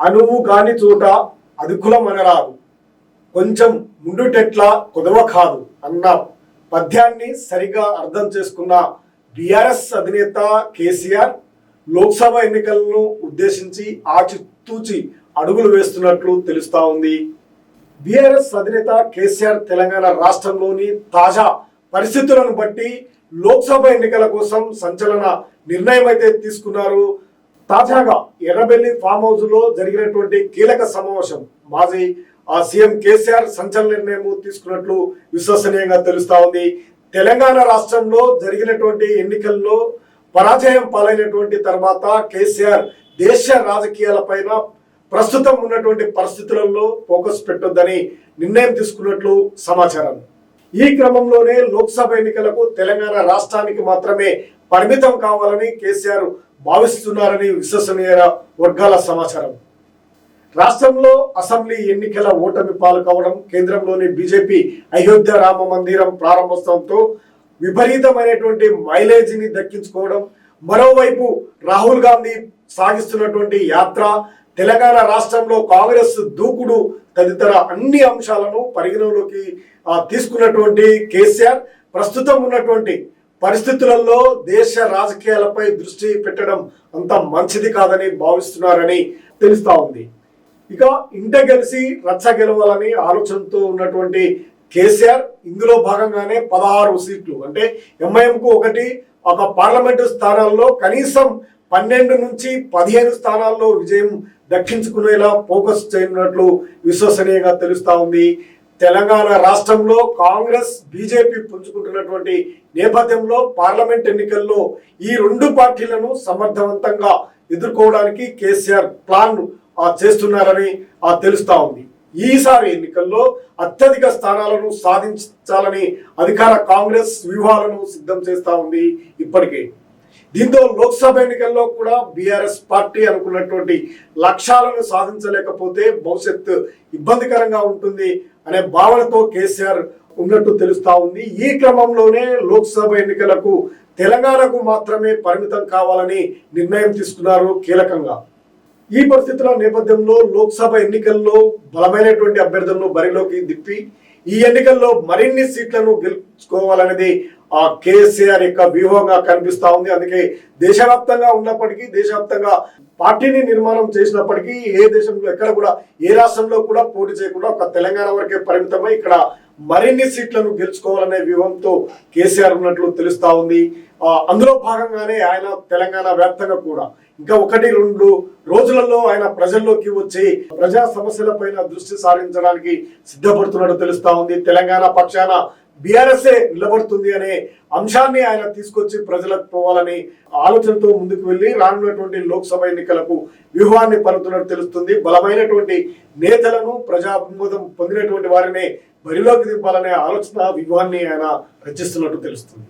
అనువు కాని చోట అదుకులం అనరాదు కొంచెం ముందుటెట్ల కుదవ కాదు అన్న పద్యాన్ని సరిగా అర్థం చేసుకున్న బీఆర్ఎస్ అధినేత కేసీఆర్ లోక్సభ ఎన్నికలను ఉద్దేశించి ఆచితూచి అడుగులు వేస్తున్నట్లు తెలుస్తా ఉంది. బీఆర్ఎస్ అధినేత కేసీఆర్ తెలంగాణ రాష్ట్రంలోని తాజా పరిస్థితులను బట్టి లోక్సభ ఎన్నికల కోసం సంచలన నిర్ణయం అయితే తీసుకున్నారు తాజాగా ఎర్రబెల్లి ఫామ్ హౌస్లో జరిగినటువంటి కీలక సమావేశం. మాజీ ఆ సీఎం కేసీఆర్ సంచలన నిర్ణయం తీసుకున్నట్లు విశ్వసనీయంగా తెలుస్తా ఉంది. తెలంగాణ రాష్ట్రంలో జరిగినటువంటి ఎన్నికల్లో పరాజయం పాలైనటువంటి తర్వాత కేసీఆర్ దేశ రాజకీయాలపైన ప్రస్తుతం ఉన్నటువంటి పరిస్థితులలో ఫోకస్ పెట్టొద్దని నిర్ణయం తీసుకున్నట్లు సమాచారం. ఈ క్రమంలోనే లోక్సభ ఎన్నికలకు తెలంగాణ రాష్ట్రానికి మాత్రమే పరిమితం కావాలని కేసీఆర్ భావిస్తున్నారని విశ్వసనీయ వర్గాల సమాచారం. రాష్ట్రంలో అసెంబ్లీ ఎన్నికల ఓటమి పాలు కావడం కేంద్రంలోని బీజేపీ అయోధ్య రామ మందిరం ప్రారంభోత్సవంతో విపరీతమైనటువంటి మైలేజీని దక్కించుకోవడం మరోవైపు రాహుల్ గాంధీ సాగిస్తున్నటువంటి యాత్ర తెలంగాణ రాష్ట్రంలో కాంగ్రెస్ దూకుడు తదితర అన్ని అంశాలను పరిగణలోకి తీసుకున్నటువంటి కేసీఆర్ ప్రస్తుతం ఉన్నటువంటి పరిస్థితులలో దేశ రాజకీయాలపై దృష్టి పెట్టడం అంత మంచిది కాదని భావిస్తున్నారని తెలుస్తా ఉంది. ఇక ఇంట గెలిచి రచ్చ గెలవాలని ఆలోచనతో ఉన్నటువంటి కేసీఆర్ ఇందులో భాగంగానే పదహారు సీట్లు. అంటే ఎంఐఎం కు ఒకటి ఒక పార్లమెంటు స్థానాల్లో కనీసం పన్నెండు నుంచి పదిహేను స్థానాల్లో విజయం దక్కించుకునేలా ఫోకస్ చేయనున్నట్లు విశ్వసనీయంగా తెలుస్తా ఉంది. తెలంగాణ రాష్ట్రంలో కాంగ్రెస్ బీజేపీ పుంజుకుంటున్నటువంటి నేపథ్యంలో పార్లమెంట్ ఎన్నికల్లో ఈ రెండు పార్టీలను సమర్థవంతంగా ఎదుర్కోవడానికి కేసీఆర్ ప్లాన్ చేస్తున్నారని తెలుస్తా ఉంది. ఈసారి ఎన్నికల్లో అత్యధిక స్థానాలను సాధించాలని అధికార కాంగ్రెస్ వ్యూహాలను సిద్ధం చేస్తా ఉంది ఇప్పటికే. దీంతో లోక్సభ ఎన్నికల్లో కూడా బీఆర్ఎస్ పార్టీ అనుకున్నటువంటి లక్ష్యాలను సాధించలేకపోతే భవిష్యత్తు ఇబ్బందికరంగా ఉంటుంది అనే భావనతో కేసీఆర్ ఉన్నట్టు తెలుస్తా ఉంది. ఈ క్రమంలోనే లోక్సభ ఎన్నికలకు తెలంగాణకు మాత్రమే పరిమితం కావాలని నిర్ణయం తీసుకున్నారు కీలకంగా. ఈ పరిస్థితుల నేపథ్యంలో లోక్సభ ఎన్నికల్లో బలమైనటువంటి అభ్యర్థులను బరిలోకి దిప్పి ఈ ఎన్నికల్లో మరిన్ని సీట్లను గెలుచుకోవాలనేది ఆ కేసీఆర్ యొక్క వ్యూహంగా కనిపిస్తా ఉంది. అందుకే దేశవ్యాప్తంగా ఉన్నప్పటికీ దేశవ్యాప్తంగా పార్టీని నిర్మాణం చేసినప్పటికీ ఏ దేశంలో ఎక్కడ కూడా ఏ రాష్ట్రంలో కూడా పోటీ చేయకుండా ఒక తెలంగాణ వరకే పరిమితమై ఇక్కడ మరిన్ని సీట్లను గెలుచుకోవాలనే వ్యూహంతో కేసీఆర్ ఉన్నట్లు తెలుస్తా ఉంది. అందులో భాగంగానే ఆయన తెలంగాణ వ్యాప్తంగా కూడా ఇంకా ఒకటి రెండు రోజులలో ఆయన ప్రజల్లోకి వచ్చి ప్రజా సమస్యలపైన దృష్టి సారించడానికి సిద్ధపడుతున్నట్టు తెలుస్తా ఉంది. తెలంగాణ పక్షాన బీఆర్ఎస్ఏ నిలబడుతుంది అనే అంశాన్ని ఆయన తీసుకొచ్చి ప్రజలకు పోవాలని ఆలోచనతో ముందుకు వెళ్ళి రానున్నటువంటి లోక్సభ ఎన్నికలకు వ్యూహాన్ని పరుతున్నట్టు తెలుస్తుంది. బలమైనటువంటి నేతలను ప్రజాభిమోదం పొందినటువంటి వారిని బరిలోకి దింపాలనే ఆలోచన వ్యూహాన్ని ఆయన రచిస్తున్నట్టు తెలుస్తుంది.